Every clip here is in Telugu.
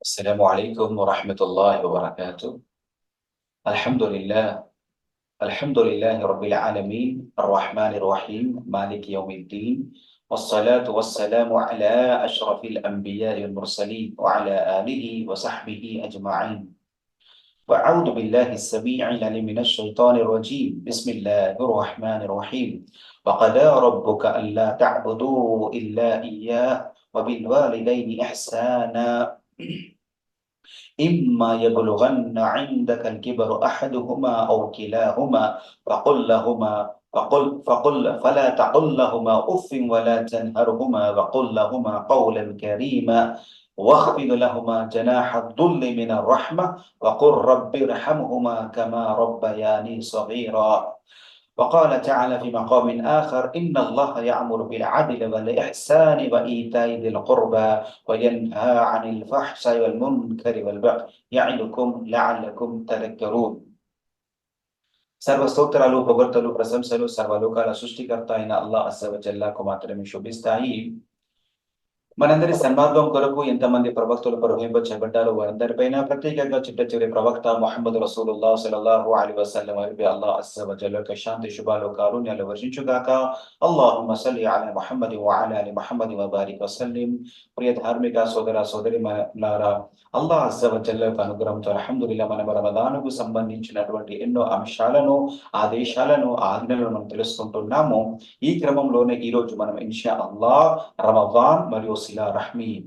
السلام عليكم ورحمة الله وبركاته. الحمد لله الحمد لله رب العالمين الرحمن الرحيم مالك يوم الدين والصلاة والسلام على أشرف الأنبياء والمرسلين وعلى آله وصحبه أجمعين. وأعوذ بالله السميع العليم من الشيطان الرجيم. بسم الله الرحمن الرحيم. وقضى ربك ألا تعبدوا إلا إياه وبالوالدين إحسانا. إما يبلغن عندك الكبر أحدهما أو كلاهما فقل لهما فقل فقل فلا تقل لهما أف ولا تنهرهما وقل لهما قولا كريما واخفض لهما جناح الذل من الرحمة وقل رب ارحمهما كما ربياني صغيرا. وقال تعالى في مقام آخر إن الله يأمر بالعدل والإحسان وإيتاء ذي القربى وينهى عن الفحشاء والمنكر والبغي يعظكم لعلكم تذكرون సర్వ స్తోత్రాలు పొగడ్తలు ప్రశంసలు సర్వలోకాల సృష్టికర్త అయిన అల్లా అస్సవజల్లాకు మాత్రమే శోభిస్తాయి మనందరి సన్మార్గం కొరకు ఎంతమంది ప్రవక్తలు వారందరి వారందరిపైన ప్రత్యేకంగా చిట్ట చివరి ప్రవక్త మొహమ్మద్ రసూలుల్లా సలల్లాహు అలీ వసల్లం వారిపై అల్లాహ్ అస్సవజల్ యొక్క శాంతి శుభాలు కారుణ్యాలు వర్షించుగాక. అల్లాహు మసలి అలా మహమ్మది వఅలా అలి మహమ్మది వబారిక్ వసల్లిం. ప్రియ ధార్మిక సోదర సోదరి మనారా అల్లాహ్ అస్సవజల్ యొక్క అనుగ్రహంతో అల్హమ్దుల్లా మన రమదానుకు సంబంధించినటువంటి ఎన్నో అంశాలను ఆదేశాలను ఆజ్ఞలను మనం తెలుసుకుంటున్నాము. ఈ క్రమంలోనే ఈ రోజు మనం ఇన్షా అల్లాహ్ రమదాన్ మరియు శిలా రహ్మీ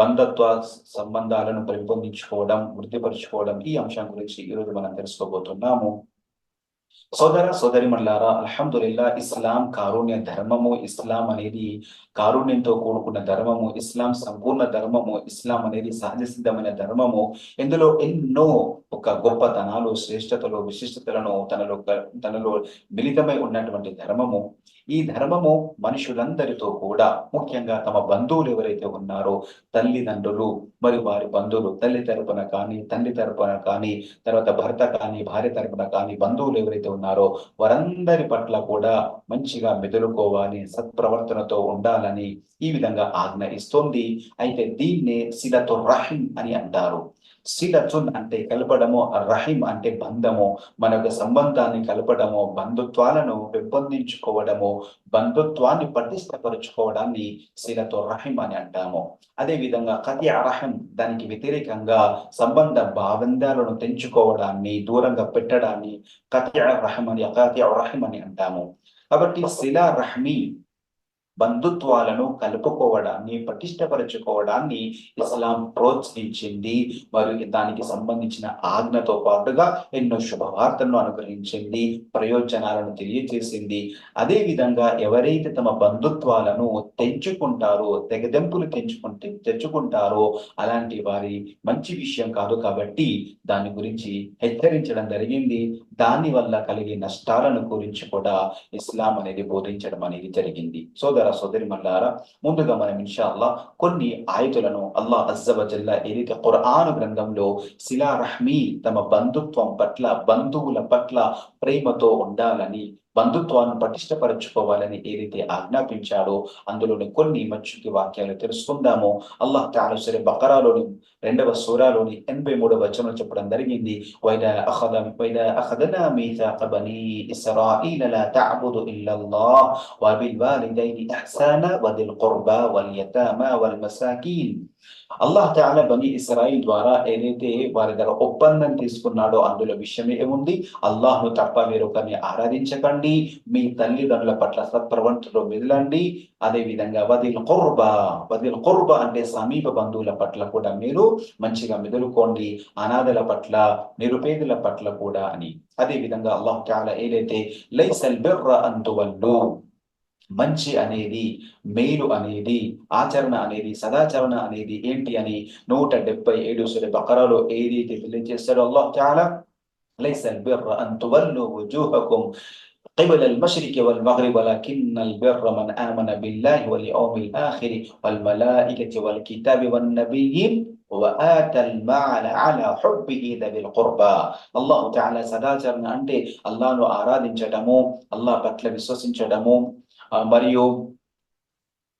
బంధత్వ సంబంధాలను పెంపొందించుకోవడం వృద్ధిపరచుకోవడం ఈ అంశం గురించి ఈరోజు మనం తెలుసుకోబోతున్నాము. సోదర సోదరి మల్లారా అల్హమ్దుల్లా ఇస్లాం కారుణ్య ధర్మము. ఇస్లాం అనేది కారుణ్యంతో కూడుకున్న ధర్మము. ఇస్లాం సంపూర్ణ ధర్మము. ఇస్లాం అనేది సహజ సిద్ధమైన ధర్మము. ఇందులో ఎన్నో ఒక గొప్పతనాలు శ్రేష్టతలు విశిష్టతలను తనలో తనలో మిళితమై ఉన్నటువంటి ధర్మము. ఈ ధర్మము మనుషులందరితో కూడా ముఖ్యంగా తమ బంధువులు ఎవరైతే ఉన్నారో తల్లిదండ్రులు మరియు వారి బంధువులు తల్లి తరపున కానీ తండ్రి తరపున కానీ తర్వాత భర్త కానీ భార్య తరపున కానీ బంధువులు ఎవరైతే ఉన్నారో వారందరి పట్ల కూడా మంచిగా మెదులుకోవాలి సత్ప్రవర్తనతో ఉండాలని ఈ విధంగా ఆజ్ఞ ఇస్తోంది. అయితే దీన్నే సిలతో రహిం అని అంటారు. సిలతున్ అంటే కలపడము రహిం అంటే బంధము మన యొక్క సంబంధాన్ని కలపడము బంధుత్వాలను పెంపొందించుకోవడము బంధుత్వాన్ని పటిష్టపరుచుకోవడాన్ని సిలతో రహిం అని అంటాము. అదే విధంగా కతి అరహం దానికి వ్యతిరేకంగా సంబంధ బాబంధాలను తెంచుకోవడాన్ని దూరంగా పెట్టడాన్ని కతి రహం అని అకతి రహిం అని అంటాము. కాబట్టి శిలా రహ్మి బంధుత్వాలను కలుపుకోవడాన్ని పటిష్టపరచుకోవడాన్ని ఇస్లాం ప్రోత్సహించింది. మరియు దానికి సంబంధించిన ఆజ్ఞతో పాటుగా ఎన్నో శుభవార్తలను అనుగ్రహించింది ప్రయోజనాలను తెలియజేసింది. అదే విధంగా ఎవరైతే తమ బంధుత్వాలను తెంచుకుంటారో తెగదెంపులు తెంచుకుంటే తెచ్చుకుంటారో అలాంటి వారి మంచి విషయం కాదు కాబట్టి దాని గురించి హెచ్చరించడం జరిగింది. దాని వల్ల కలిగే నష్టాలను గురించి కూడా ఇస్లాం అనేది బోధించడం అనేది జరిగింది. సోదర సోదరి మల్లారా ముందుగా మనం ఇన్షాల్లా కొన్ని ఆయుధులను అల్లా అజ్జవజల్లా ఏదైతే ఖురాను గ్రంథంలో శిలా రహ్మీ తమ బంధుత్వం పట్ల బంధువుల పట్ల ప్రేమతో ఉండాలని బంధుత్వాన్ని పటిష్టపరచుకోవాలని ఏదైతే ఆజ్ఞాపించాడో అందులోని కొన్ని మంచి వాక్యాలు తెలుసుకుందాము. అల్లాహ్ తాను సరే బకరాలోని రెండవ సూరాలోని ఎనభై మూడవ వచనం చెప్పడం జరిగింది. వైద అఖద వైద అఖదనా మీథాక బనీ ఇస్రాయిల లా తఅబుదు ఇల్లల్లాహ్ వబిల్ వాలిదైని ఇహ్సానా వదిల్ ఖుర్బా వల్ యతామా వల్ మసాకీన్ అల్లాహ్ తాల బని ఇస్రాయిల్ ద్వారా ఏదైతే వారి దగ్గర ఒప్పందం తీసుకున్నాడో అందులో విషయం ఏముంది? అల్లాహ్ను తప్ప వేరొకరిని ఆరాధించకండి. మీ తల్లిదండ్రుల పట్ల సత్ప్రవంతులు మెదలండి. అదే విధంగా వదిల్ కుర్బా వదిల్ కుర్బా అంటే సమీప బంధువుల పట్ల కూడా మీరు మంచిగా మెదులుకోండి. అనాథల పట్ల నిరుపేదల పట్ల కూడా అని. అదే విధంగా అల్లాహ్ తాలా ఏదైతే లైసల్ బిర్ర అంతువల్లు. మంచి అనేది మేలు అనేది ఆచరణ అనేది సదాచరణ అనేది ఏంటి అని నూట డెబ్బై ఏడు సుర బకరాలో ఏదైతే తెలియజేస్తాడో అల్లాహ్ చాలా ليس البر أن تولوا وجوهكم قبل المشرق والمغرب ولكن البر من آمن بالله واليوم الآخر والملائكة والكتاب والنبيين وآتى المال على حبه ذوي القربى అల్లాహు తాలా సదాచరణ అంటే అల్లాహ్ను ఆరాధించడము అల్లాహ్ పట్ల విశ్వసించడము మరియు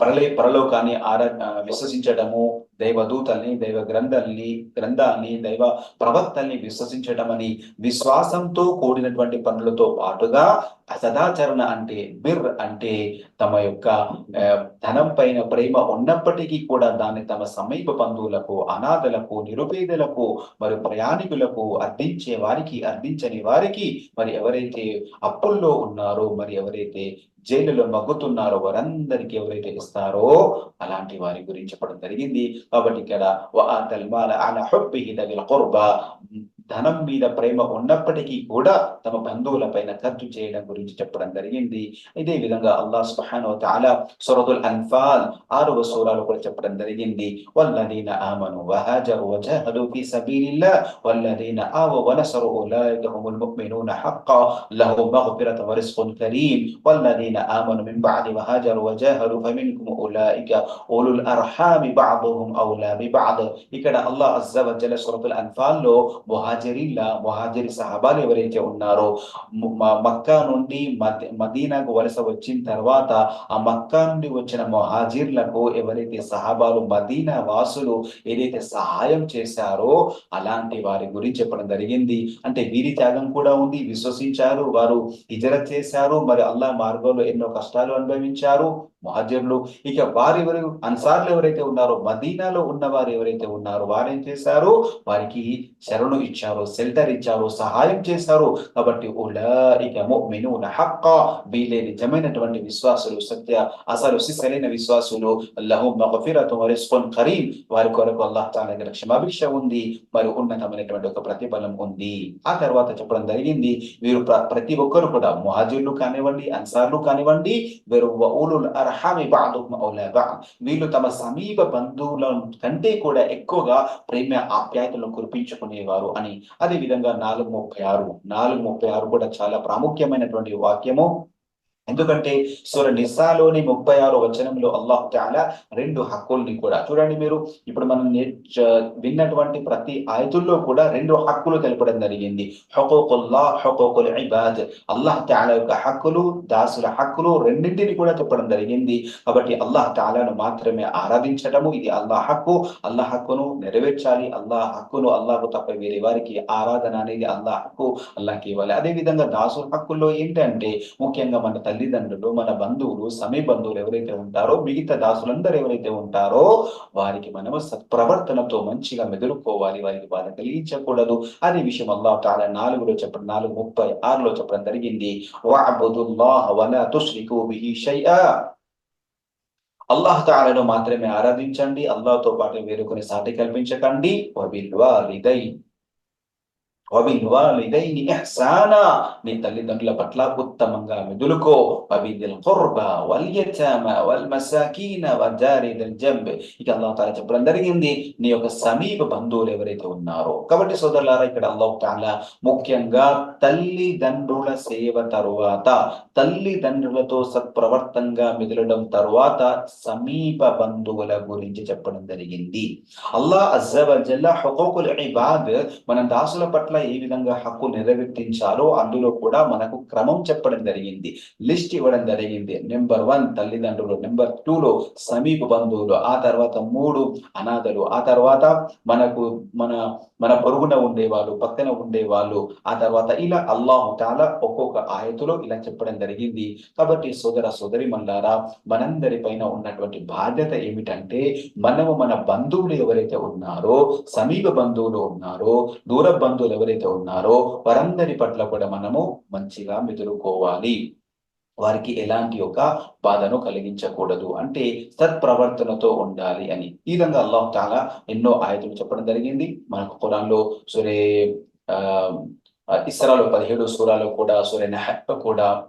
పరలే పరలోకాన్ని ఆరా విశ్వసించడము దైవదూతల్ని దైవ గ్రంథాల్ని గ్రంథాన్ని దైవ ప్రవక్తల్ని విశ్వసించడం అని విశ్వాసంతో కూడినటువంటి పనులతో పాటుగా సదాచరణ అంటే బిర్ అంటే తమ యొక్క ధనం పైన ప్రేమ ఉన్నప్పటికీ కూడా దాన్ని తమ సమీప బంధువులకు అనాథలకు నిరుపేదలకు మరి ప్రయాణికులకు అర్థించే వారికి అర్థించని వారికి మరి ఎవరైతే అప్పుల్లో ఉన్నారో మరి ఎవరైతే జైలులో మగ్గుతున్నారో వారందరికీ ఎవరైతే ఇస్తారో అలాంటి వారి గురించి చెప్పడం జరిగింది. కాబట్టి ఇక్కడ ధనం మీద ప్రేమ ఉన్నప్పటికీ కూడా తమ బంధువుల పైన ఖర్చు చేయడం గురించి చెప్పడం జరిగింది. ఇదే విధంగా అల్లాహ్ సుహాన్ తాలా తఆలా అన్ఫాల్ ఆరవ సూరాలు కూడా చెప్పడం జరిగింది. వల్లదీన ఆమను వహాజరు వజాహదు ఫీ సబీలిల్లా వల్లదీన ఆవ వనసరు ఉలైక హుముల్ ముమినూన హక్కా లహు మగ్ఫిరత వరిస్కున్ కరీం. వల్లదీన ఆమను మిన్ బఅది వహాజరు వజాహదు ఫమిన్కుమ్ ఉలైక ఉలుల్ అర్హామి బఅదుహుం ఔలా బిబఅద్ ఇక్కడ అల్లాహ్ అజ్జ వజల సూరతుల్ అన్ఫాల్లో మహాజరిలా మహాజరి సహాబాలు ఎవరైతే ఉన్నారో మక్కా నుండి మదీనాకు వలస వచ్చిన తర్వాత ఆ మక్కా నుండి వచ్చిన మహాజీర్లకు ఎవరైతే సహాబాలు మదీనా వాసులు ఏదైతే సహాయం చేశారో అలాంటి వారి గురించి చెప్పడం జరిగింది. అంటే వీరి త్యాగం కూడా ఉంది. విశ్వసించారు వారు ఇజర చేశారు మరి అల్లా మార్గంలో ఎన్నో కష్టాలు అనుభవించారు. మహాజనులు ఇక వారెవరు అన్సార్లు ఎవరైతే ఉన్నారో మదీనాలో ఉన్న వారు ఎవరైతే ఉన్నారో వారేం చేశారు? వారికి శరణు ఇచ్చారు సెల్టర్ ఇచ్చారు సహాయం చేశారు. కాబట్టి ఇక హక్క. వీలే నిజమైనటువంటి విశ్వాసులు సత్య అసలు సరైన విశ్వాసులు లహు కరీం. వారి కొరకు అల్లాహ్ తాలా దగ్గర క్షమాభిక్ష ఉంది. మరి ఉన్నతమైనటువంటి ఒక ప్రతిఫలం ఉంది. ఆ తర్వాత చెప్పడం జరిగింది. వీరు ప్రతి ఒక్కరు కూడా ముహాజిర్లు కానివ్వండి అన్సార్లు కానివ్వండి వీరు అర బాదుహుం ఔలా బాద్ వీళ్ళు తమ సమీప బంధువుల కంటే కూడా ఎక్కువగా ప్రేమ ఆప్యాయతలను కురిపించుకునేవారు అని. అదే విధంగా నాలుగు ముప్పై ఆరు. నాలుగు ముప్పై ఆరు కూడా చాలా ప్రాముఖ్యమైనటువంటి వాక్యము. ఎందుకంటే సూర నిసాలోని ముప్పై ఆరు వచనంలో అల్లాహు తాలా రెండు హక్కుల్ని కూడా చూడండి మీరు. ఇప్పుడు మనం విన్నటువంటి ప్రతి ఆయతుల్లో కూడా రెండు హక్కులు తెలపడం జరిగింది. హుకూకుల్లా హుకూకుల్ ఇబాద్. అల్లాహ్ తాలా యొక్క హక్కులు దాసుల హక్కులు రెండింటిని కూడా చెప్పడం జరిగింది. కాబట్టి అల్లాహ్ తాలాను మాత్రమే ఆరాధించటము ఇది అల్లాహ్ హక్కు. అల్లాహ్ హక్కును నెరవేర్చాలి. అల్లాహ్ హక్కును అల్లాహకు తప్ప వేరే వారికి ఆరాధన అనేది అల్లాహ్ హక్కు అల్లాహకి ఇవ్వాలి. అదే విధంగా దాసుల హక్కుల్లో ఏంటంటే ముఖ్యంగా మన తల్లిదండ్రులు మన బంధువులు సమీ బంధువులు ఎవరైతే ఉంటారో మిగతా దాసులందరూ ఎవరైతే ఉంటారో వారికి మనము సత్ప్రవర్తనతో మంచిగా మెదులుకోవాలి. వారికి బాధ కలిగించకూడదు. అనే విషయం అల్లాహ్ తాల నాలుగులో చెప్పడం నాలుగు ముప్పై ఆరులో చెప్పడం జరిగింది. అల్లాహ్ తాలను మాత్రమే ఆరాధించండి. అల్లాహ్తో పాటు వేరుకొని సాటి కల్పించకండి. నీ తల్లిదండ్రుల పట్ల ఉత్తమంగా మెదులుకో వబిదిల్ ఖుర్బా వల్ యతామ వల్ మసాకీన వజారిదల్ జంబ్ ఇక అల్లాహ్ తాలా చెప్పడం జరిగింది నీ యొక్క సమీప బంధువులు ఎవరైతే ఉన్నారో కాబట్టి సోదరులారా ఇక్కడ అల్లాహ్ తాలా ముఖ్యంగా తల్లిదండ్రుల సేవ తరువాత తల్లిదండ్రులతో సత్ప్రవర్తంగా మెదలడం తరువాత సమీప బంధువుల గురించి చెప్పడం జరిగింది అల్లాహ్ అజ్జవజల్ల హుకూకుల్ ఇబాద్ మన దాసుల పట్ల ఏ విధంగా హక్కు నెరవేర్తించాలో అందులో కూడా మనకు క్రమం చెప్పడం జరిగింది. లిస్ట్ ఇవ్వడం జరిగింది. నెంబర్ వన్ తల్లిదండ్రులు నెంబర్ టూలో సమీప బంధువులు ఆ తర్వాత మూడు అనాథలు ఆ తర్వాత మనకు మన మన పొరుగున ఉండేవాళ్ళు పక్కన ఉండేవాళ్ళు ఆ తర్వాత ఇలా అల్లాహు తాలా ఒక్కొక్క ఆయతులో ఇలా చెప్పడం జరిగింది. కాబట్టి సోదర సోదరి మల్లారా మనందరి పైన ఉన్నటువంటి బాధ్యత ఏమిటంటే మనము మన బంధువులు ఎవరైతే ఉన్నారో సమీప బంధువులు ఉన్నారో దూర బంధువులు ఎవరైతే ఉన్నారో వారందరి పట్ల కూడా మనము మంచిగా మెదులుకోవాలి వారికి ఎలాంటి ఒక బాధను కలిగించకూడదు. అంటే సత్ప్రవర్తనతో ఉండాలి అని. ఈ విధంగా అల్లాహ్ తాలా ఎన్నో ఆయతలు చెప్పడం జరిగింది. మనకు కురాన్లో సురే ఇస్రాలో పదిహేడు సూరాలో కూడా సురే నెహ కూడా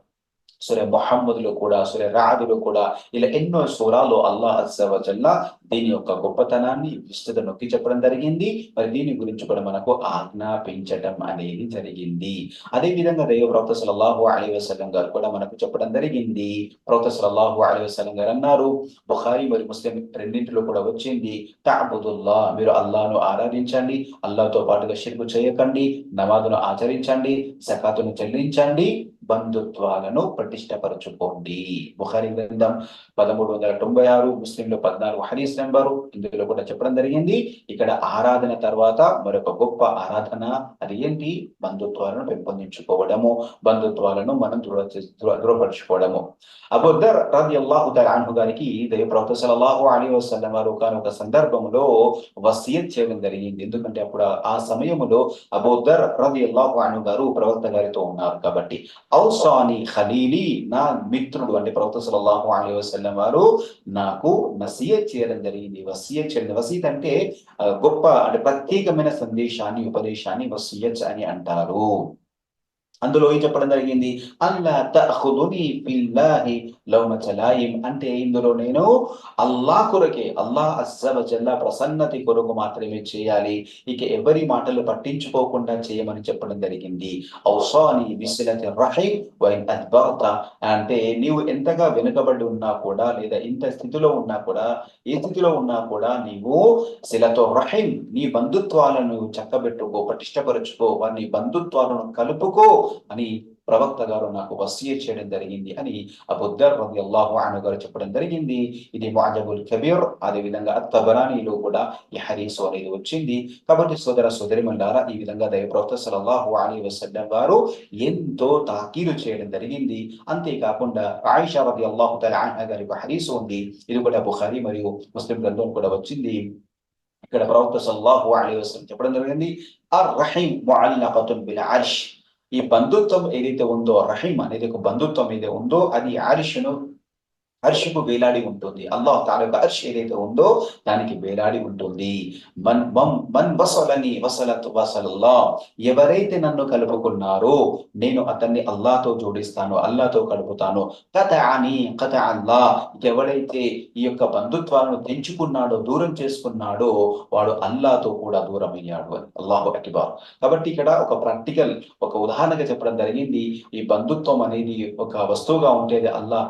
సురే మొహమ్మదులో కూడా సురే రాదులో కూడా ఇలా ఎన్నో సూరాలు అల్లాహ్ అజ్జవజల్లా దీని యొక్క గొప్పతనాన్ని విస్తృత నొక్కి చెప్పడం జరిగింది. మరి దీని గురించి కూడా మనకు ఆజ్ఞాపించడం అనేది జరిగింది. అదే విధంగా దైవ ప్రవక్త సలల్లాహు అలీ వసలం గారు కూడా మనకు చెప్పడం జరిగింది. ప్రవక్త సలల్లాహు అలీ వసలం గారు అన్నారు బుఖారి మరియు ముస్లిం రెండింటిలో కూడా వచ్చింది. తాబుదుల్లా మీరు అల్లాను ఆరాధించండి. అల్లాతో పాటుగా షిర్కు చేయకండి. నమాజును ఆచరించండి. సకాతును చెల్లించండి. బంధుత్వాలను ప్రతిష్టపరచుకోండి. బుఖారి గ్రంథం పదమూడు వందల తొంభై ఆరు ముస్లింలు పద్నాలుగు హరీస్ నెంబరు. ఇందులో కూడా చెప్పడం జరిగింది. ఇక్కడ ఆరాధన తర్వాత మరొక గొప్ప ఆరాధన అది ఏంటి? బంధుత్వాలను పెంపొందించుకోవడము బంధుత్వాలను మనం దృఢ దృఢపరచుకోవడము. అబుద్దర్ రది అల్లాహు తలాన్హు గారికి దైవ ప్రవక్త సల్లల్లాహు అలైహి వసల్లం వారు ఒక సందర్భంలో వసియత్ చేయడం జరిగింది. ఎందుకంటే అప్పుడు ఆ- సమయంలో అబుద్దర్ రది అల్లాహు అను గారు ప్రవక్త గారితో ఉన్నారు కాబట్టి. ఔసాని ఖలీలి నా మిత్రుడు అంటే ప్రవక్త సల్లల్లాహు అలీ వసల్లం వారు నాకు నసీయ చేయడం జరిగింది. వసీయ చేయడం వసీత్ అంటే గొప్ప అంటే ప్రత్యేకమైన సందేశాన్ని ఉపదేశాన్ని వసీయత్ అని అంటారు. అందులో ఏం చెప్పడం జరిగింది? అల్లా ఫిల్లాహి అంటే ఇందులో నేను అల్లా కొరకే అల్లా అస్సవజల్ల ప్రసన్నతి కొరకు మాత్రమే చేయాలి. ఇక ఎవరి మాటలు పట్టించుకోకుండా చేయమని చెప్పడం జరిగింది. ఔసాని బిస్లతి రహీం వైన్ అద్బాత. అంటే నీవు ఎంతగా వెనుకబడి ఉన్నా కూడా లేదా ఇంత స్థితిలో ఉన్నా కూడా ఏ స్థితిలో ఉన్నా కూడా నీవు శిలతో రహీం నీ బంధుత్వాలను చక్కబెట్టుకో పటిష్టపరుచుకో వారి బంధుత్వాలను కలుపుకో. అని ప్రవక్త గారు నాకు వసీయ చేయడం జరిగింది అని అబుద్దర్ రది అల్లాహు అను గారు చెప్పడం జరిగింది. ఇది మాజబుల్ కబీర్ అదే విధంగా అత్తబరానీలో కూడా ఈ హరీసు అనేది వచ్చింది. కాబట్టి సోదర సోదరిమల్లారా ఈ విధంగా దయ ప్రవక్త సల్లల్లాహు అలీ వసల్లం వారు ఎంతో తాకీలు చేయడం జరిగింది. అంతేకాకుండా ఆయిషా రది అల్లాహు తల గారి ఒక హరీసు ఉంది. ఇది కూడా బుఖారి మరియు ముస్లిం గ్రంథం కూడా వచ్చింది. ఇక్కడ ప్రవక్త సల్లాహు అలీ వసల్లం చెప్పడం జరిగింది. అర్ రహీం బిల్ అర్ష్ ఈ బంధుత్వం ఏదైతే ఉందో రహీం అనేది ఒక బంధుత్వం ఏదైతే ఉందో అది ఆరిషను అర్షుకు వేలాడి ఉంటుంది. అల్లాహ్ తాల యొక్క అర్ష్ ఏదైతే ఉందో దానికి వేలాడి ఉంటుంది. మన్ మన్ వసలని వసలత్ వసలల్లా ఎవరైతే నన్ను కలుపుకున్నారో నేను అతన్ని అల్లాతో జోడిస్తాను అల్లాతో కలుపుతాను. కథ అని కథ అల్లా ఎవడైతే ఈ యొక్క బంధుత్వాలను తెంచుకున్నాడో దూరం చేసుకున్నాడో వాడు అల్లాతో కూడా దూరం అయ్యాడు అని. అల్లాహు అకిబార్. కాబట్టి ఇక్కడ ఒక ప్రాక్టికల్ ఒక ఉదాహరణగా చెప్పడం జరిగింది. ఈ బంధుత్వం అనేది ఒక వస్తువుగా ఉండేది అల్లా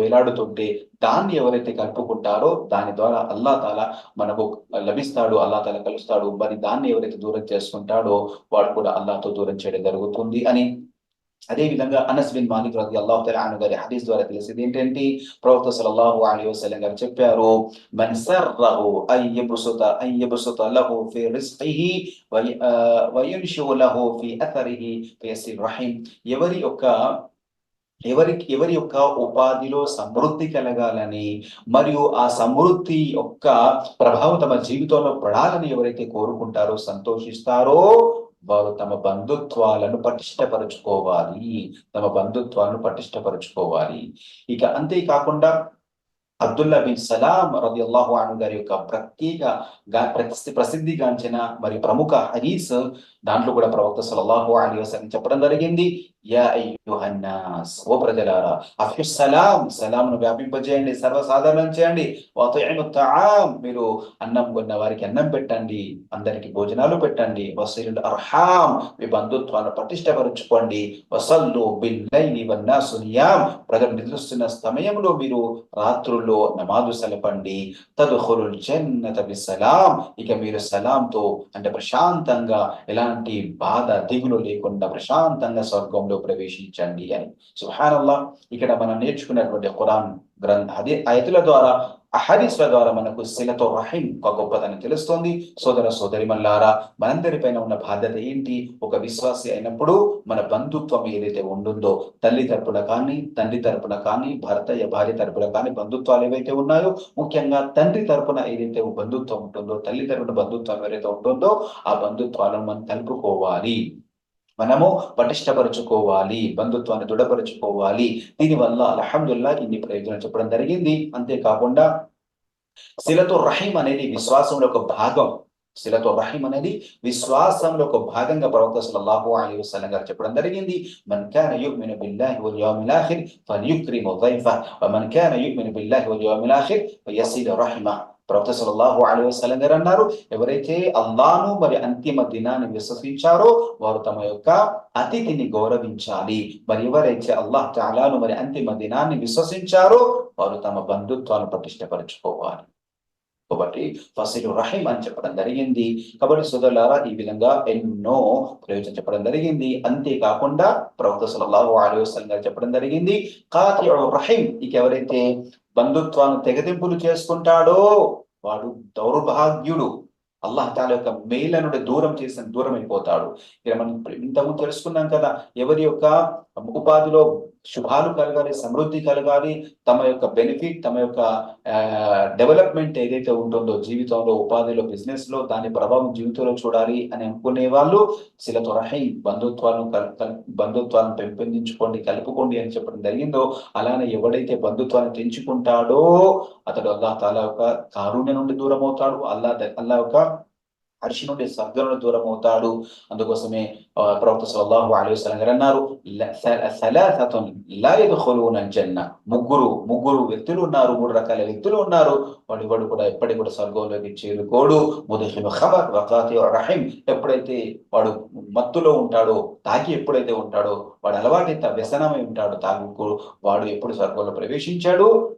వేలాడు వేలాడుతుంటే దాన్ని ఎవరైతే కలుపుకుంటారో దాని ద్వారా అల్లా తాల మనకు లభిస్తాడు అల్లా తాల కలుస్తాడు. మరి దాన్ని ఎవరైతే దూరం చేసుకుంటాడో వాడు కూడా అల్లాతో దూరం చేయడం జరుగుతుంది అని. అదే విధంగా అనస్ బిన్ మాలిక్ రది అల్లాహు తలాను గారి హదీస్ ద్వారా తెలిసింది ఏంటంటే ప్రవక్త సల్లల్లాహు అలైహి వసల్లం గారు చెప్పారు మన్ సర్రహు అన్ యబ్సుత అన్ యబ్సుత లహు ఫి రిజ్ఖిహి వ లహు ఫి అథరిహి ఫయసిల్ రహీం ఎవరి యొక్క ఎవరి ఎవరి యొక్క ఉపాధిలో సమృద్ధి కలగాలని మరియు ఆ సమృద్ధి యొక్క ప్రభావం తమ జీవితంలో పడాలని ఎవరైతే కోరుకుంటారో సంతోషిస్తారో వారు తమ బంధుత్వాలను పటిష్టపరుచుకోవాలి. తమ బంధుత్వాలను పటిష్టపరుచుకోవాలి. ఇక అంతేకాకుండా అబ్దుల్లా బిన్ సలాం రది అల్లాహు అను గారి యొక్క ప్రత్యేక ప్రసిద్ధి ప్రసిద్ధిగాంచిన మరియు ప్రముఖ హరీస్ దాంట్లో కూడా ప్రవక్త సల్లల్లాహు అలీ వసలం చెప్పడం జరిగింది. యా అయ్యుహన్నాస్ ఓ ప్రజలారా అఫ్యు సలాం సలాంను వ్యాపింపజేయండి సర్వసాధారణం చేయండి. మీరు అన్నం కొన్న వారికి అన్నం పెట్టండి అందరికి భోజనాలు పెట్టండి. వసీలుల్ అర్హాం మీ బంధుత్వాన్ని పటిష్టపరచుకోండి వసల్లు బిల్ లైలి వన్నాసు ప్రజలు నిద్రిస్తున్న సమయంలో మీరు రాత్రుల్లో నమాజు సెలపండి. తదుహులు జన్నత సలాం ఇక మీరు సలాంతో అంటే ప్రశాంతంగా ఎలా ఎలాంటి బాధ దిగులు లేకుండా ప్రశాంతంగా స్వర్గంలో ప్రవేశించండి అని. సుహానల్లా ఇక్కడ మనం నేర్చుకున్నటువంటి ఖురాన్ గ్రంథ అదే ఆయతుల ద్వారా అహదీస్ల ద్వారా మనకు శిలతో రహీం ఒక గొప్పదని తెలుస్తోంది. సోదర సోదరి మల్లారా మనందరిపైన ఉన్న బాధ్యత ఏంటి? ఒక విశ్వాసి అయినప్పుడు మన బంధుత్వం ఏదైతే ఉంటుందో తల్లి తరపున కానీ తండ్రి తరపున కానీ భర్త భార్య తరపున కానీ బంధుత్వాలు ఏవైతే ఉన్నాయో ముఖ్యంగా తండ్రి తరపున ఏదైతే బంధుత్వం ఉంటుందో తల్లి తరపున బంధుత్వం ఏదైతే ఉంటుందో ఆ బంధుత్వాలను మనం కలుపుకోవాలి మనము పటిష్టపరుచుకోవాలి బంధుత్వాన్ని దృఢపరుచుకోవాలి. దీనివల్ల అల్హమ్దుల్లా ఇన్ని ప్రయోజనాలు చెప్పడం జరిగింది. అంతేకాకుండా శిలతో రహీం అనేది విశ్వాసంలో ఒక భాగం. శిలతో రహీం అనేది విశ్వాసంలో ఒక భాగంగా ప్రవక్త సల్లల్లాహు అలైహి వసల్లం గారు చెప్పడం జరిగింది. మన్ కాన యుమిను బిల్లాహి వల్ యౌమిల్ ఆఖిర్ ఫల్యుక్రిము ధైఫా వ మన్ కాన యుమిను బిల్లాహి వల్ యౌమిల్ ఆఖిర్ ప్రవక్త సల్లల్లాహు అలైహి వసల్లం గారు అన్నారు ఎవరైతే అల్లాను మరి అంతిమ దినాన్ని విశ్వసించారో వారు తమ యొక్క అతిథిని గౌరవించాలి. మరి ఎవరైతే అల్లాహ్ తాలాను మరి అంతిమ దినాన్ని విశ్వసించారో వారు తమ బంధుత్వాన్ని ప్రతిష్టపరచుకోవాలి. కాబట్టి ఫసిలు రహీం అని చెప్పడం జరిగింది. కాబట్టి సోదరులారా ఈ విధంగా ఎన్నో ప్రయోజనం చెప్పడం జరిగింది. అంతేకాకుండా ప్రవక్త సలహు అలైహి గారు చెప్పడం జరిగింది కాతి రహీం ఇక ఎవరైతే బంధుత్వాన్ని తెగతింపులు చేసుకుంటాడో వాడు దౌర్భాగ్యుడు. అల్లాహ్ తాల యొక్క మేల నుండి దూరం చేసిన దూరం అయిపోతాడు ఇక్కడ మనం ఇంతకు తెలుసుకున్నాం కదా ఎవరి యొక్క ఉపాధిలో శుభాలు కలగాలి సమృద్ధి కలగాలి. తమ యొక్క బెనిఫిట్ తమ యొక్క డెవలప్మెంట్ ఏదైతే ఉంటుందో జీవితంలో ఉపాధిలో బిజినెస్లో దాని ప్రభావం జీవితంలో చూడాలి అని అనుకునే వాళ్ళు శిలతొరహై బంధుత్వాలను బంధుత్వాలను పెంపొందించుకోండి కలుపుకోండి అని చెప్పడం జరిగిందో అలానే ఎవడైతే బంధుత్వాన్ని తెంచుకుంటాడో అతడు అల్లా తాలా యొక్క కారుణ్య నుండి దూరం అవుతాడు అల్లా అల్లా యొక్క హర్షి నుండి సద్గుణ దూరం అవుతాడు అందుకోసమే ప్రవక్త సల్లాహు అలైహి గారు అన్నారు సలాసతున్ జన్న ముగ్గురు ముగ్గురు వ్యక్తులు ఉన్నారు మూడు రకాల వ్యక్తులు ఉన్నారు. వాడు వాడు కూడా ఎప్పటి కూడా స్వర్గంలోకి చేరుకోడు. రహీం. ఎప్పుడైతే వాడు మత్తులో ఉంటాడో తాకి ఎప్పుడైతే ఉంటాడో వాడు అలవాటైతే వ్యసనమై ఉంటాడు తాగుకు వాడు ఎప్పుడు స్వర్గంలో ప్రవేశించాడు.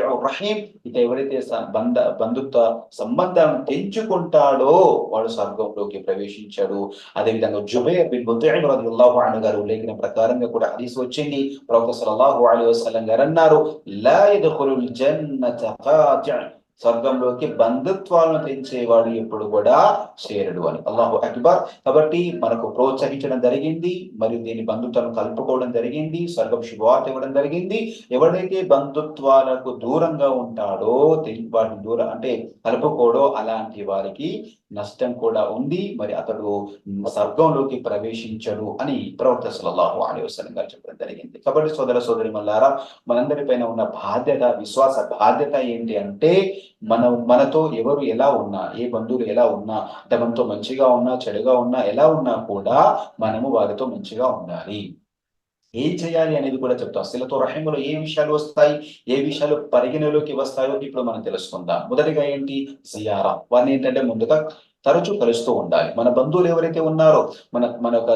రహీం. ఇక ఎవరైతే బంధ బంధుత్వ సంబంధాలను తెంచుకుంటాడో వాడు స్వర్గంలోకి ప్రవేశించాడు. అదేవిధంగా జుబైర్ బిన్ ముతైమ్ రదియల్లాహు అను గారు ఉల్లేఖన ప్రకారంగా కూడా హదీస్ వచ్చింది. ప్రవక్త సల్లల్లాహు అలైహి వసల్లం గారు అన్నారు లా యద్ఖులుల్ జన్నత ఖాతి' స్వర్గంలోకి బంధుత్వాలను తెంచేవాడు ఎప్పుడు కూడా చేరడు అని. అల్లాహు అక్బర్. కాబట్టి మనకు ప్రోత్సహించడం జరిగింది మరియు దీని బంధుత్వాలను కలుపుకోవడం జరిగింది స్వర్గం శుభవార్త ఇవ్వడం జరిగింది. ఎవడైతే బంధుత్వాలకు దూరంగా ఉంటాడో వాటిని దూరం అంటే కలుపుకోడో అలాంటి వారికి నష్టం కూడా ఉంది. మరి అతడు స్వర్గంలోకి ప్రవేశించడు అని ప్రవక్త సల్లల్లాహు అలైహి వసల్లం గారు చెప్పడం జరిగింది. కాబట్టి సోదర సోదరి మల్లారా మనందరిపైన ఉన్న బాధ్యత విశ్వాస బాధ్యత ఏంటి అంటే మనం మనతో ఎవరు ఎలా ఉన్నా ఏ బంధువులు ఎలా ఉన్నా అంటే మనతో మంచిగా ఉన్నా చెడుగా ఉన్నా ఎలా ఉన్నా కూడా మనము వారితో మంచిగా ఉండాలి. ఏం చేయాలి అనేది కూడా చెప్తాం. శిలతో రహంలో ఏ విషయాలు వస్తాయి ఏ విషయాలు పరిగణలోకి వస్తాయో ఇప్పుడు మనం తెలుసుకుందాం. మొదటిగా ఏంటి? సియారా వారిని ఏంటంటే ముందుగా తరచూ కలుస్తూ ఉండాలి. మన బంధువులు ఎవరైతే ఉన్నారో మన మన యొక్క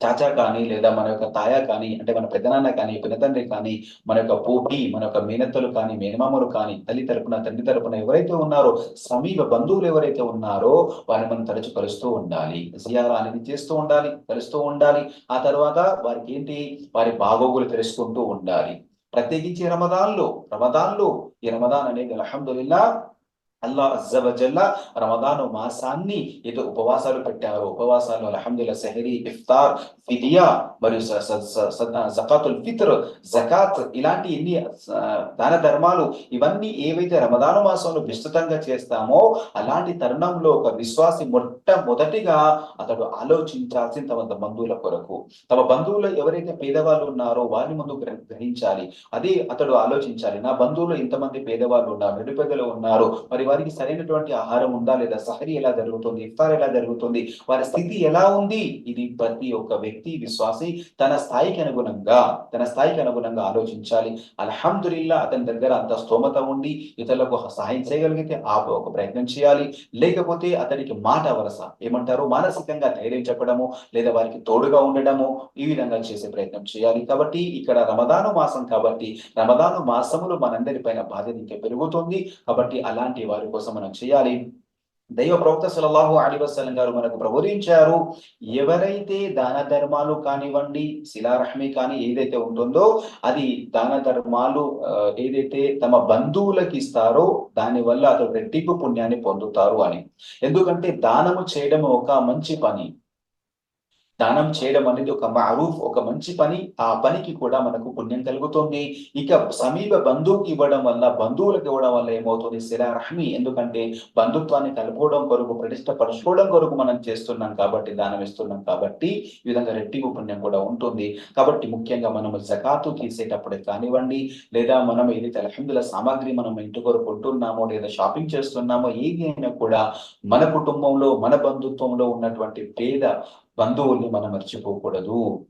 చాచా కానీ లేదా మన యొక్క తాయా కానీ అంటే మన పెద్దనాన్న కానీ పినతండ్రి కానీ మన యొక్క పోటీ మన యొక్క మేనత్తలు కానీ మేనమామలు కానీ తల్లి తరపున తండ్రి తరపున ఎవరైతే ఉన్నారో సమీప బంధువులు ఎవరైతే ఉన్నారో వారిని మనం తరచు కలుస్తూ ఉండాలి. జియారా అనేది చేస్తూ ఉండాలి కలుస్తూ ఉండాలి. ఆ తర్వాత వారికి ఏంటి? వారి బాగోగులు తెలుసుకుంటూ ఉండాలి. ప్రత్యేకించి రమదాన్లు రమదాన్లు ఈ రమదాన్ అనేది అల్హమ్దుల్లా అల్లా అజ్జవజల్ల రమదాను మాసాన్ని ఏదో ఉపవాసాలు పెట్టారు. ఉపవాసాలు అల్హమ్దుల్లా సెహరీ ఇఫ్తార్ ఫిదియా మరియు జకాతుల్ ఫిత్ర్ జకాత్ ఇలాంటి ఎన్ని దాన ధర్మాలు ఇవన్నీ ఏవైతే రమదాను మాసంలో విస్తృతంగా చేస్తామో అలాంటి తరుణంలో ఒక విశ్వాసి మొట్టమొదటిగా అతడు ఆలోచించాల్సిన తమ బంధువుల కొరకు. తమ బంధువులు ఎవరైతే పేదవాళ్ళు ఉన్నారో వారిని ముందు గ్రహించాలి. అదే అతడు ఆలోచించాలి. నా బంధువులు ఇంతమంది పేదవాళ్ళు ఉన్నారు నిరుపేదలు ఉన్నారు. మరి వారికి సరైనటువంటి ఆహారం ఉందా లేదా? సహరి ఎలా జరుగుతుంది? ఇఫ్తార్ ఎలా జరుగుతుంది? వారి స్థితి ఎలా ఉంది? ఇది ప్రతి ఒక్క వ్యక్తి విశ్వాసి తన స్థాయికి అనుగుణంగా తన స్థాయికి అనుగుణంగా ఆలోచించాలి. అల్హమ్దుల్లా అతని దగ్గర అంత స్తోమత ఉండి ఇతరులకు సహాయం చేయగలిగితే ఆ ఒక ప్రయత్నం చేయాలి. లేకపోతే అతనికి మాట వరస ఏమంటారు? మానసికంగా ధైర్యం చెప్పడము లేదా వారికి తోడుగా ఉండడము ఈ విధంగా చేసే ప్రయత్నం చేయాలి. కాబట్టి ఇక్కడ రమదాను మాసం కాబట్టి రమదాను మాసములు మనందరి పైన బాధ్యత ఇంకా పెరుగుతుంది. కాబట్టి అలాంటి వారి కోసం మనం చేయాలి. దైవ ప్రవక్త సలల్లాహు అలీ వసలం గారు మనకు ప్రబోధించారు ఎవరైతే దాన ధర్మాలు కానివ్వండి శిలారహ్మి కానీ ఏదైతే ఉంటుందో అది దాన ధర్మాలు ఏదైతే తమ బంధువులకి ఇస్తారో దాని వల్ల అతడు రెట్టింపు పుణ్యాన్ని పొందుతారు అని. ఎందుకంటే దానము చేయడం ఒక మంచి పని. దానం చేయడం అనేది ఒక మారూఫ్ ఒక మంచి పని. ఆ పనికి కూడా మనకు పుణ్యం కలుగుతుంది. ఇక సమీప బంధువుకి ఇవ్వడం వల్ల బంధువులకు ఇవ్వడం వల్ల ఏమవుతుంది? శిలా రహమి. ఎందుకంటే బంధుత్వాన్ని కలుపుకోవడం కొరకు ప్రతిష్టపరచుకోవడం కొరకు మనం చేస్తున్నాం కాబట్టి దానం ఇస్తున్నాం కాబట్టి ఈ విధంగా రెట్టింపు పుణ్యం కూడా ఉంటుంది. కాబట్టి ముఖ్యంగా మనం జకాతు తీసేటప్పుడు కానివ్వండి లేదా మనం ఏదైతే అలహందుల సామాగ్రి మనం ఇంటి కొరకు కొంటున్నామో లేదా షాపింగ్ చేస్తున్నామో ఏది అయినా కూడా మన కుటుంబంలో మన బంధుత్వంలో ఉన్నటువంటి పేద బంధువుల్ని మనం మర్చిపోకూడదు.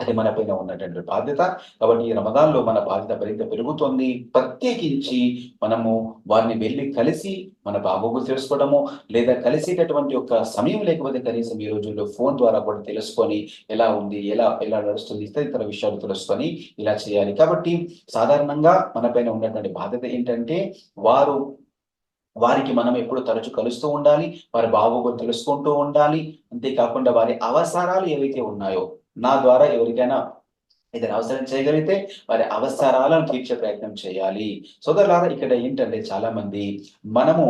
అది మన పైన ఉన్నటువంటి బాధ్యత. కాబట్టి ఈ రమదాన్లో మన బాధ్యత మరింత పెరుగుతుంది. ప్రత్యేకించి మనము వారిని వెళ్ళి కలిసి మన బాగోగులు తెలుసుకోవడము లేదా కలిసేటటువంటి ఒక సమయం లేకపోతే కనీసం ఈ రోజుల్లో ఫోన్ ద్వారా కూడా తెలుసుకొని ఎలా ఉంది ఎలా ఎలా నడుస్తుంది ఇతర విషయాలు తెలుసుకొని ఇలా చేయాలి. కాబట్టి సాధారణంగా మన పైన ఉన్నటువంటి బాధ్యత ఏంటంటే వారు వారికి మనం ఎప్పుడు తరచు కలుస్తూ ఉండాలి వారి బాగోగులు తెలుసుకుంటూ ఉండాలి. అంతేకాకుండా వారి అవసరాలు ఏవైతే ఉన్నాయో నా ద్వారా ఎవరికైనా ఇతని అవసరం చేయగలిగితే వారి అవసరాలను తీర్చే ప్రయత్నం చేయాలి. సోదరులారా ఇక్కడ ఏంటంటే చాలా మంది మనము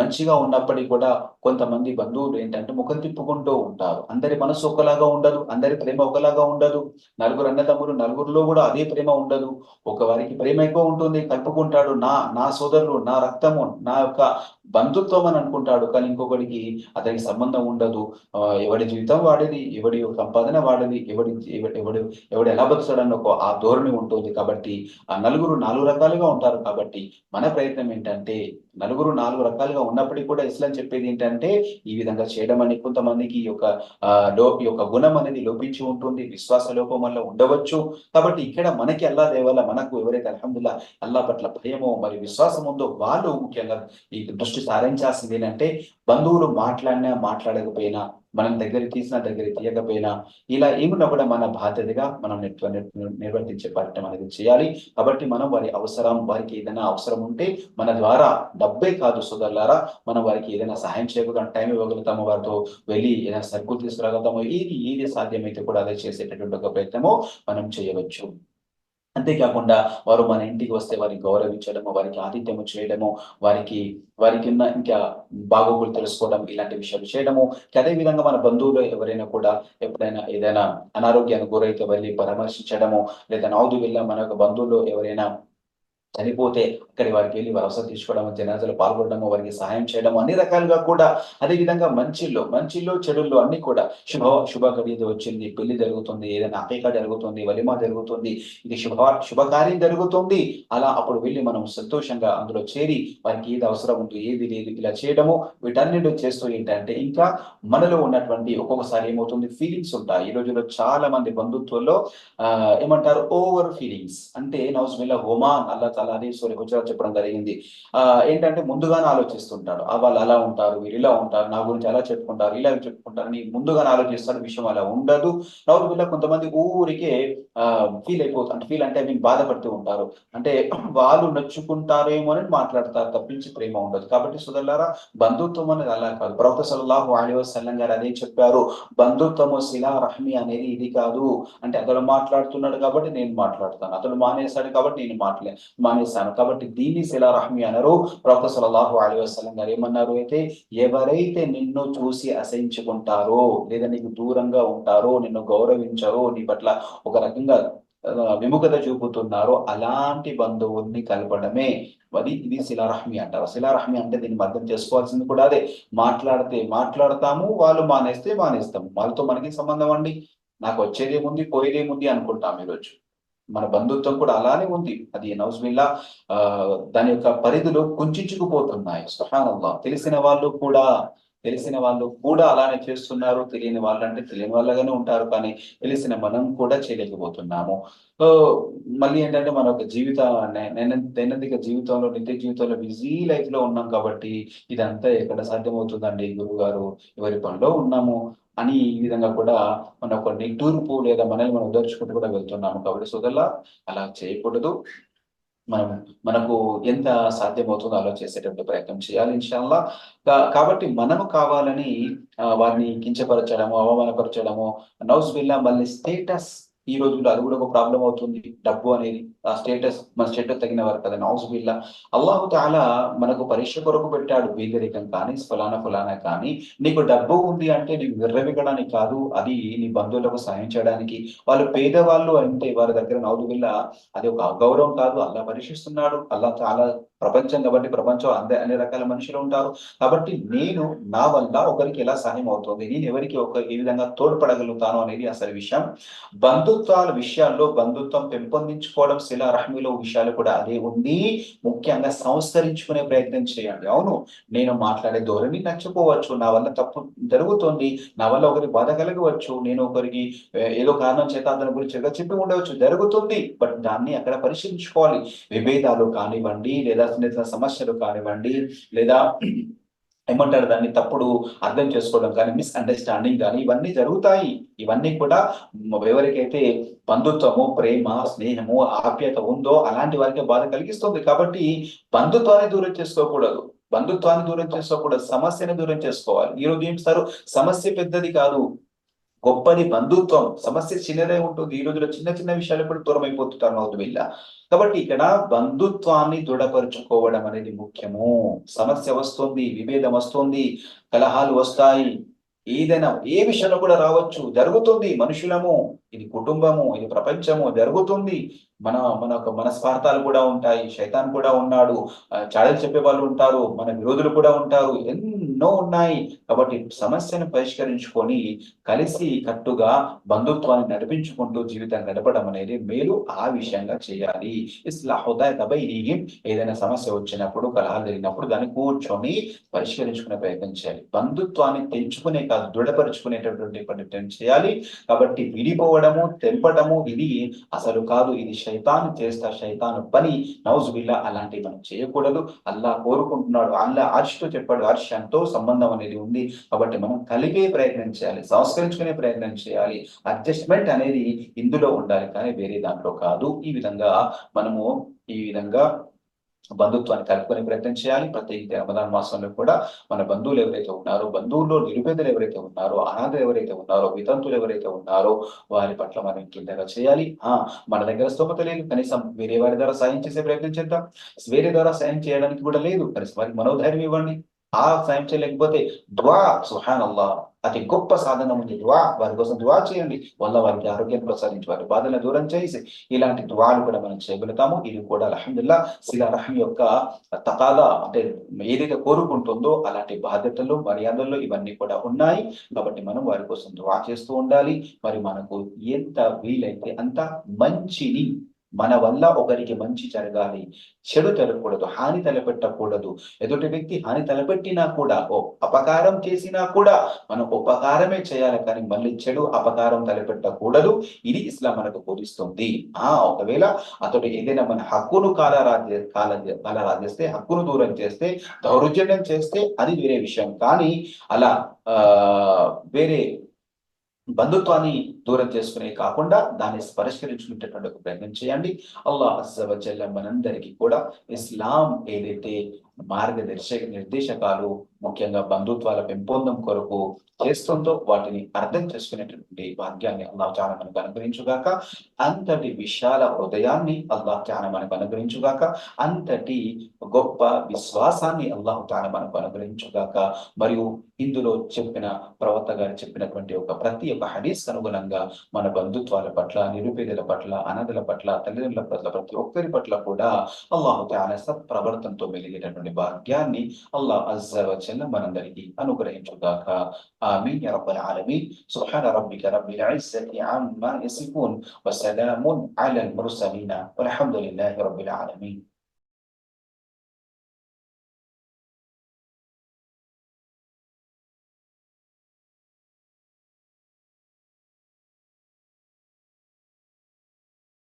మంచిగా ఉన్నప్పటికీ కూడా కొంతమంది బంధువులు ఏంటంటే ముఖం తిప్పుకుంటూ ఉంటారు. అందరి మనసు ఒకలాగా ఉండదు అందరి ప్రేమ ఒకలాగా ఉండదు. నలుగురు అన్నదమ్ములు నలుగురిలో కూడా అదే ప్రేమ ఉండదు. ఒకవారికి ప్రేమ ఎక్కువ ఉంటుంది కలుపుకుంటాడు. నా నా సోదరులు నా రక్తము నా యొక్క బంధుత్వం అని అనుకుంటాడు. కానీ ఇంకొకడికి అతనికి సంబంధం ఉండదు. ఎవడి జీవితం వాడిది ఎవడి సంపాదన వాడిది ఎవడి ఎవడు ఎవడు ఎలా బతుకుతాడని ఒక ఆ ధోరణి ఉంటుంది కాబట్టి ఆ నలుగురు నాలుగు రకాలుగా ఉంటారు కాబట్టి మన ప్రయత్నం ఏంటంటే నలుగురు నాలుగు రకాలుగా ఉన్నప్పటికీ కూడా ఇస్లాం చెప్పేది ఏంటంటే ఈ విధంగా చేయడం అని కొంతమందికి ఈ యొక్క లో యొక్క గుణం అనేది లోపించి ఉంటుంది. విశ్వాస లోపం వల్ల ఉండవచ్చు. కాబట్టి ఇక్కడ మనకి అల్లా దేవల్ల మనకు ఎవరైతే అల్హమ్దుల్లా అల్లా పట్ల భయమో మరి విశ్వాసం ఉందో వాళ్ళు ముఖ్యంగా ఈ దృష్టి సారించాల్సింది ఏంటంటే బంధువులు మాట్లాడినా మాట్లాడకపోయినా మనం దగ్గర తీసిన దగ్గర తీయకపోయినా ఇలా ఏమున్నా కూడా మన బాధ్యతగా మనం నిర్వర్తించే పడటం అనేది చేయాలి. కాబట్టి మనం వారి అవసరం వారికి ఏదైనా అవసరం ఉంటే మన ద్వారా డబ్బే కాదు సోదరులారా మనం వారికి ఏదైనా సహాయం చేయగలుగుతాం టైం ఇవ్వగలుగుతాము వారితో వెళ్ళి ఏదైనా సరుకులు తీసుకురాగలుగుతాము. ఏది ఏది సాధ్యమైతే కూడా అదే చేసేటటువంటి ఒక ప్రయత్నము మనం చేయవచ్చు. అంతేకాకుండా వారు మన ఇంటికి వస్తే వారిని గౌరవించడము వారికి ఆతిథ్యము చేయడము వారికి వారికి ఉన్న ఇంకా బాగోగులు తెలుసుకోవడం ఇలాంటి విషయాలు చేయడము. అదే విధంగా మన బంధువులు ఎవరైనా కూడా ఎప్పుడైనా ఏదైనా అనారోగ్యానికి గురైతే వెళ్ళి పరామర్శించడము లేదా నౌదు వెళ్ళ మన యొక్క బంధువులు ఎవరైనా చనిపోతే అక్కడి వారికి వెళ్ళి వారి అవసరం తీసుకోవడము జనాజలు పాల్గొనడము వారికి సహాయం చేయడం అన్ని రకాలుగా కూడా అదే విధంగా మంచిల్లో మంచిల్లో చెడుల్లో అన్ని కూడా శుభ శుభ వచ్చింది. పెళ్ళి జరుగుతుంది ఏదైనా అపేక జరుగుతుంది వలిమా జరుగుతుంది ఇది శుభ శుభకార్యం జరుగుతుంది. అలా అప్పుడు వెళ్ళి మనం సంతోషంగా అందులో చేరి వారికి ఏది అవసరం ఉందో ఏది లేదు ఇలా చేయడము వీటన్నిటి చేస్తూ ఏంటంటే ఇంకా మనలో ఉన్నటువంటి ఒక్కొక్కసారి ఏమవుతుంది? ఫీలింగ్స్ ఉంటాయి. ఈ రోజుల్లో చాలా మంది బంధుత్వంలో ఏమంటారు? ఓవర్ ఫీలింగ్స్ అంటే నౌజ్ మిల్లా హోమాన్ అల్లా అలానే సూర్య గుజరాత్ చెప్పడం జరిగింది. ఆ ఏంటంటే ముందుగానే ఆలోచిస్తుంటాడు ఆ వాళ్ళు అలా ఉంటారు వీరు ఇలా ఉంటారు నా గురించి అలా చెప్పుకుంటారు ఇలా చెప్పుకుంటారు అని ముందుగానే ఆలోచిస్తాడు విషయం అలా ఉండదు. నౌజ్ మిల్లా కొంతమంది ఊరికే ఆ ఫీల్ అయిపోతారు అంటే ఫీల్ అంటే మీరు బాధపడుతూ ఉంటారు. అంటే వాళ్ళు నచ్చుకుంటారేమో అని మాట్లాడతారు తప్పించి ప్రేమ ఉండదు. కాబట్టి సుదల్లారా బంధుత్వం అనేది అలా కాదు. ప్రవక్త సల్లాహు అలైహి వసల్లం గారు అదే చెప్పారు. బంధుత్వము శిలా రహ్మి అనేది ఇది కాదు. అంటే అతడు మాట్లాడుతున్నాడు కాబట్టి నేను మాట్లాడతాను. అతడు మానేశాడు కాబట్టి నేను మాట్లా మానేశాను. కాబట్టి దీన్ని శిలా రహ్మి అన్నారు ప్రవక్త సల్లల్లాహు అలీ వసలం గారు ఏమన్నారు అయితే ఎవరైతే నిన్ను చూసి అసహించుకుంటారో లేదా నీకు దూరంగా ఉంటారో నిన్ను గౌరవించరో నీ పట్ల ఒక రకంగా విముఖత చూపుతున్నారో అలాంటి బంధువుల్ని కలపడమే. అది ఇది శిలారహ్మి అంటారు. శిలారహ్మి అంటే దీన్ని అర్థం చేసుకోవాల్సింది కూడా అదే. మాట్లాడితే మాట్లాడతాము వాళ్ళు మానేస్తే మానేస్తాము. వాళ్ళతో మనకి సంబంధం అండి? నాకు వచ్చేదేముంది పోయేదేముంది అనుకుంటాం ఈరోజు. మన బంధుత్వం కూడా అలానే ఉంది. అది నౌజ్మిల్లా ఆ దాని యొక్క పరిధిలో కుంచుకుపోతున్నాయి. సుహానల్లా. తెలిసిన వాళ్ళు కూడా తెలిసిన వాళ్ళు కూడా అలానే చేస్తున్నారు. తెలియని వాళ్ళు అంటే తెలియని వాళ్ళగానే ఉంటారు. కానీ తెలిసిన మనం కూడా చేయలేకపోతున్నాము. మళ్ళీ ఏంటంటే మన యొక్క జీవిత దైనందిక జీవితంలో నిత్య జీవితంలో బిజీ లైఫ్లో ఉన్నాం కాబట్టి ఇదంతా ఎక్కడ సాధ్యమవుతుందండి? గురువు గారు ఎవరి పనిలో ఉన్నాము? అని ఈ విధంగా కూడా మన ఒక నిట్టూర్పు లేదా మనల్ని మనం ఉదర్చుకుంటూ కూడా వెళ్తున్నాము కాబట్టి సోదల్లా అలా చేయకూడదు. మనం మనకు ఎంత సాధ్యమవుతుందో అలా చేసేటటువంటి ప్రయత్నం చేయాలి ఇన్షాల్లా. కాబట్టి మనము కావాలని వారిని కించపరచడము అవమానపరచడము నౌస్ బిల్లా మళ్ళీ స్టేటస్ ఈ రోజుల్లో అది కూడా ఒక ప్రాబ్లం అవుతుంది. డబ్బు అనేది ఆ స్టేటస్ మన స్టేటస్ తగిన వారు కదా నౌస్ బిల్లా అల్లాహు తాలా మనకు పరీక్ష కొరకు పెట్టాడు పేదరికం కానీ ఫలానా ఫలానా కానీ. నీకు డబ్బు ఉంది అంటే నీకు విర్రవిగడానికి కాదు అది నీ బంధువులకు సాయం చేయడానికి. వాళ్ళు పేదవాళ్ళు అంటే వారి దగ్గర నౌదు బిల్లా అది ఒక అగౌరవం కాదు అల్లా పరీక్షిస్తున్నాడు. అల్లా చాలా ప్రపంచం కాబట్టి ప్రపంచం అందే అన్ని రకాల మనుషులు ఉంటారు. కాబట్టి నేను నా వల్ల ఒకరికి ఎలా సహాయం అవుతుంది? నేను ఎవరికి ఒక ఏ విధంగా తోడ్పడగలుగుతాను అనేది అసలు విషయం. బంధుత్వాల విషయాల్లో బంధుత్వం పెంపొందించుకోవడం శిలా రహ్మిలో విషయాలు కూడా అదే ఉంది. ముఖ్యంగా సంస్కరించుకునే ప్రయత్నం చేయండి. అవును నేను మాట్లాడే ధోరణి నచ్చకపోవచ్చు. నా వల్ల తప్పు జరుగుతుంది. నా వల్ల ఒకరికి బాధ కలగవచ్చు. నేను ఒకరికి ఏదో కారణం చేత అతని గురించి చెప్పి ఉండవచ్చు. జరుగుతుంది. బట్ దాన్ని అక్కడ పరిశీలించుకోవాలి. విభేదాలు కానివ్వండి లేదా చిన్న సమస్యలు కానివ్వండి లేదా ఏమంటారు దాన్ని తప్పుడు అర్థం చేసుకోవడం కానీ మిస్అండర్స్టాండింగ్ కానీ ఇవన్నీ జరుగుతాయి. ఇవన్నీ కూడా ఎవరికైతే బంధుత్వము ప్రేమ స్నేహము ఆప్యత ఉందో అలాంటి వారికి బాధ కలిగిస్తుంది. కాబట్టి బంధుత్వాన్ని దూరం చేసుకోకూడదు. బంధుత్వాన్ని దూరం చేసుకోకూడదు. సమస్యని దూరం చేసుకోవాలి. ఈరోజు ఏం సార్? సమస్య పెద్దది కాదు. గొప్పది బంధుత్వం సమస్య చిన్నదే ఉంటుంది. ఈ రోజులో చిన్న చిన్న విషయాలు కూడా దూరం అయిపోతుంటారు నవ్వుతూ ఇలా కాబట్టి ఇక్కడ బంధుత్వాన్ని దృఢపరుచుకోవడం అనేది ముఖ్యము. సమస్య వస్తుంది విభేదం వస్తుంది కలహాలు వస్తాయి. ఏదైనా ఏ విషయంలో కూడా రావచ్చు. జరుగుతుంది. మనుషులము ఇది కుటుంబము ఇది ప్రపంచము జరుగుతుంది. మన మన యొక్క మనస్వార్థాలు కూడా ఉంటాయి. శైతాన్ కూడా ఉన్నాడు. చాడలు చెప్పే వాళ్ళు ఉంటారు. మన విరోధులు కూడా ఉంటారు. ఎన్నో ఉన్నాయి. కాబట్టి సమస్యను పరిష్కరించుకొని కలిసి కట్టుగా బంధుత్వాన్ని నడిపించుకుంటూ జీవితం గడపడం అనేది మేలు ఆ విషయంగా చేయాలి. ఇస్లాహుదాయ్ ఏదైనా సమస్య వచ్చినప్పుడు కలహాలు జరిగినప్పుడు దాన్ని కూర్చొని పరిష్కరించుకునే ప్రయత్నం చేయాలి. బంధుత్వాన్ని తెంచుకునే కాదు దృఢపరుచుకునేటటువంటి ప్రయత్నం చేయాలి. కాబట్టి విడిపోవడం విడిపోవడము తెంపడము ఇది అసలు కాదు. ఇది శైతాను చేస్తా శైతాను పని. నౌజుబిల్లా అలాంటివి మనం చేయకూడదు. అల్లా కోరుకుంటున్నాడు. అల్లా అర్షితో చెప్పాడు. హర్షంతో సంబంధం అనేది ఉంది. కాబట్టి మనం కలిపే ప్రయత్నం చేయాలి. సంస్కరించుకునే ప్రయత్నం చేయాలి. అడ్జస్ట్మెంట్ అనేది ఇందులో ఉండాలి. కానీ వేరే దాంట్లో కాదు. ఈ విధంగా మనము ఈ విధంగా బంధుత్వాన్ని కలుపుకునే ప్రయత్నం చేయాలి. ప్రత్యేకించి రమదాన్ మాసంలో కూడా మన బంధువులు ఎవరైతే ఉన్నారో బంధువుల్లో నిరుపేదలు ఎవరైతే ఉన్నారో అనాథలు ఎవరైతే ఉన్నారో వితంతులు ఎవరైతే ఉన్నారో వారి పట్ల మనం కిందగా చేయాలి? ఆ మన దగ్గర స్తోమత లేదు. కనీసం వేరే వారి ద్వారా సాయం చేసే ప్రయత్నం చేద్దాం. వేరే ద్వారా సాయం చేయడానికి కూడా లేదు. కనీసం వారికి మనోధైర్యం ఇవ్వండి. ఆ సాయం చేయలేకపోతే ద్వా సుహాన్ అల్లా అతి గొప్ప సాధన ఉంది దువా వారి కోసం దువా చేయండి. వల్ల వారికి ఆరోగ్యం ప్రసాదించి వారి బాధలను దూరం చేసి ఇలాంటి దువాలు కూడా మనం చేయగలుగుతాము. ఇది కూడా అలహందుల్లా శిలారహం యొక్క తకాదా అంటే ఏదైతే కోరుకుంటుందో అలాంటి బాధ్యతలు మర్యాదలు ఇవన్నీ కూడా ఉన్నాయి. కాబట్టి మనం వారి కోసం దువా చేస్తూ ఉండాలి. మరి మనకు ఎంత వీలైతే అంత మంచిని మన వల్ల ఒకరికి మంచి జరగాలి. చెడు తెలకూడదు హాని తలపెట్టకూడదు. ఎదుటి వ్యక్తి హాని తలపెట్టినా కూడా ఓ అపకారం చేసినా కూడా మనం ఉపకారమే చేయాలి కానీ మళ్ళీ చెడు అపకారం తలపెట్టకూడదు. ఇది ఇస్లాం మనకు బోధిస్తుంది. ఆ ఒకవేళ అతడు ఏదైనా మన హక్కును కాలరాజే కాల కాలరాజేస్తే హక్కును దూరం చేస్తే దౌర్జన్యం చేస్తే అది వేరే విషయం. కానీ అలా ఆ వేరే బంధుత్వాన్ని దూరం చేసుకునే కాకుండా దాన్ని పరిష్కరించుకునేటటువంటి ఒక ప్రయత్నం చేయండి. అల్లా అస్సవజల్ల మనందరికీ కూడా ఇస్లాం ఏదైతే మార్గదర్శక నిర్దేశకాలు ముఖ్యంగా బంధుత్వాల పెంపొందం కొరకు చేస్తుందో వాటిని అర్థం చేసుకునేటటువంటి భాగ్యాన్ని అల్లాహ్ చాలా మనకు అనుగ్రహించుగాక. అంతటి విశాల హృదయాన్ని అల్లాహ్ చాలా మనకు అనుగ్రహించుగాక. అంతటి గొప్ప విశ్వాసాన్ని అల్లాహ్ చాలా మనకు అనుగ్రహించుగాక. మరియు ఇందులో చెప్పిన ప్రవక్త గారు చెప్పినటువంటి ఒక ప్రతి ఒక్క హడీస్ అనుగుణంగా మన బంధుత్వాల పట్ల నిరుపేదల పట్ల అనాథల పట్ల తల్లిదండ్రుల పట్ల ప్రతి ఒక్కరి పట్ల కూడా అల్లాహు తాలా సత్ప్రవర్తనతో మెలిగినటువంటి భాగ్యాన్ని అల్లా అజ్జవచల్ల మనందరికీ అనుగ్రహించుగాక. يا رب العالمين سبحان ربك رب العزة عما يصفون وسلام على المرسلين والحمد لله رب العالمين